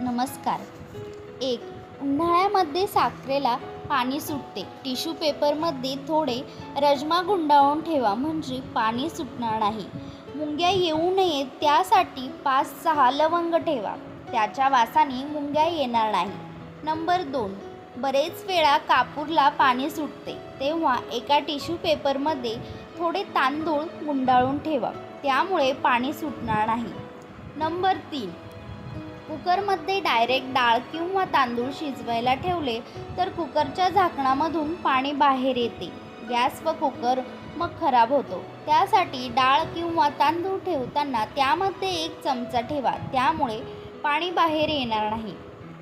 नमस्कार. एक उन्हाळ्यामध्ये साखरेला पाणी सुटते. टिश्यू पेपरमध्ये थोडे रजमा गुंडाळून ठेवा म्हणजे पाणी सुटणार नाही. मुंग्या येऊ नयेत त्यासाठी पाच सहा लवंग ठेवा. त्याच्या वासाने मुंग्या येणार नाही. नंबर दोन बरेच वेळा कापूरला पाणी सुटते. तेव्हा एका टिश्यू पेपरमध्ये थोडे तांदूळ गुंडाळून ठेवा. त्यामुळे पाणी सुटणार नाही. नंबर तीन कुकरमध्ये डायरेक्ट डाळ किंवा तांदूळ शिजवायला ठेवले तर कुकरच्या झाकणामधून पाणी बाहेर येते. गॅस व कुकर मग खराब होतो. त्यासाठी डाळ किंवा तांदूळ ठेवताना त्यामध्ये एक चमचा ठेवा. त्यामुळे पाणी बाहेर येणार नाही.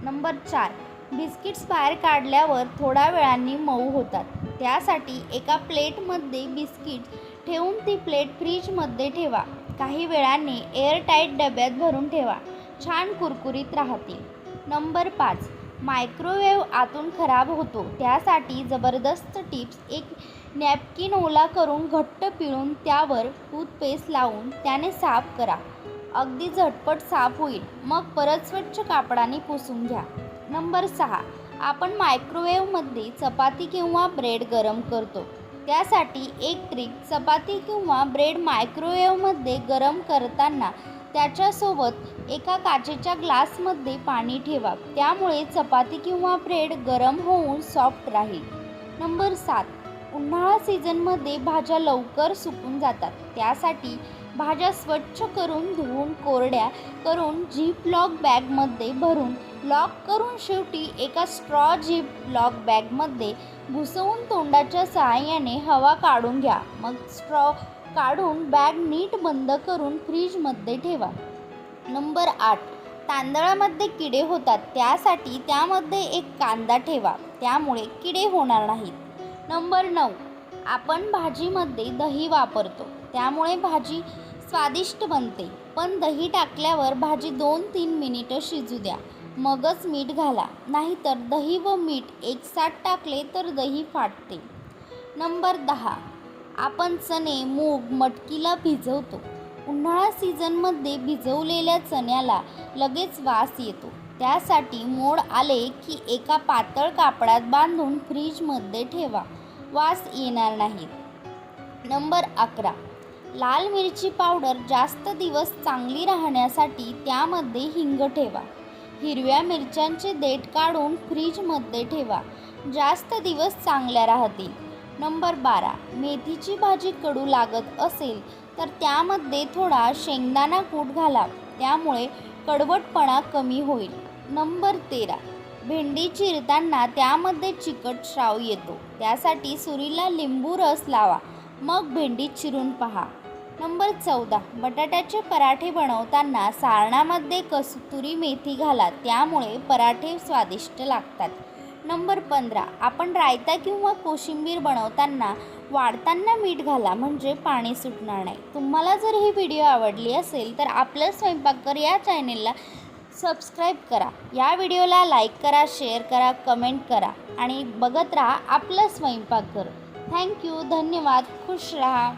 नंबर चार बिस्किट्स बाहेर काढल्यावर थोड्या वेळाने मऊ होतात. त्यासाठी एका प्लेटमध्ये बिस्किट ठेवून ती प्लेट फ्रीजमध्ये ठेवा. काही वेळाने एअरटाईट डब्यात भरून ठेवा. छान कुरकुरीत राहते. नंबर पाच. मायक्रोवेव्ह आतून खराब होतो. त्यासाठी जबरदस्त टिप्स. एक नॅपकिन ओला करून घट्ट पिळून त्यावर टूथपेस्ट लावून त्याने साफ करा. अगदी झटपट साफ होईल. मग परत स्वच्छ कापडाने पुसून घ्या. नंबर सहा. आपण मायक्रोवेव्हमध्ये चपाती किंवा ब्रेड गरम करतो. त्यासाठी एक ट्रिक. चपाती किंवा ब्रेड मायक्रोवेव्हमध्ये गरम करताना त्याच्यासोबत एका काचेच्या ग्लासमध्ये पाणी ठेवा. त्यामुळे चपाती किंवा ब्रेड गरम होऊन सॉफ्ट राहील. नंबर सात. उन्हाळा सीझनमध्ये भाज्या लवकर सुकून जातात. त्यासाठी भाज्या स्वच्छ करून धुवून कोरड्या करून झीप लॉक बॅगमध्ये भरून लॉक करून शेवटी एका स्ट्रॉ झीप लॉक बॅगमध्ये घुसवून तोंडाच्या सहाय्याने हवा काढून घ्या. मग स्ट्रॉ काढून बॅग नीट बंद करून फ्रीजमध्ये ठेवा. नंबर आठ. तांदळामध्ये किडे होतात त्यासाठी त्यामध्ये एक कांदा ठेवा त्यामुळे किडे होणार नाहीत. नंबर नऊ. आपण भाजीमध्ये दही वापरतो त्यामुळे भाजी स्वादिष्ट बनते. पण दही टाकल्यावर भाजी दोन तीन मिनिटं शिजू द्या. मगच मीठ घाला नाहीतर दही व मीठ एकसाथ टाकले तर दही फाटते. नंबर दहा. आपण चणे मूग मटकीला भिजवतो. उन्हाळा सीझनमध्ये भिजवलेल्या चण्याला लगेच वास येतो. त्यासाठी मोड आले की एका पातळ कापडात बांधून फ्रीजमध्ये ठेवा. वास येणार नाही. नंबर अकरा. लाल मिरची पावडर जास्त दिवस चांगली राहण्यासाठी त्यामध्ये हिंग ठेवा. हिरव्या मिरच्यांचे देठ काढून फ्रीजमध्ये ठेवा. जास्त दिवस चांगल्या राहतील. नंबर बारा. मेथीची भाजी कडू लागत असेल तर त्यामध्ये थोडा शेंगदाणा कूट घाला. त्यामुळे कडवटपणा कमी होईल. नंबर तेरा. भेंडी चिरताना त्यामध्ये चिकट श्राव येतो. त्यासाठी सुरीला लिंबू रस लावा. मग भेंडी चिरून पहा. नंबर चौदा. बटाट्याचे पराठे बनवताना सारणामध्ये कस्तुरी मेथी घाला. त्यामुळे पराठे स्वादिष्ट लागतात. नंबर पंधरा. आपण रायता किंवा कोशिंबीर बनवताना वाढताना मीठ घाला म्हणजे पाणी सुटणार नाही. तुम्हाला जर ही व्हिडिओ आवडली असेल तर आपलं स्वयंपाकघर या चॅनेलला सबस्क्राईब करा. या व्हिडिओला लाईक करा शेअर करा कमेंट करा आणि बघत राहा आपलं स्वयंपाकघर. थँक्यू धन्यवाद. खुश रहा.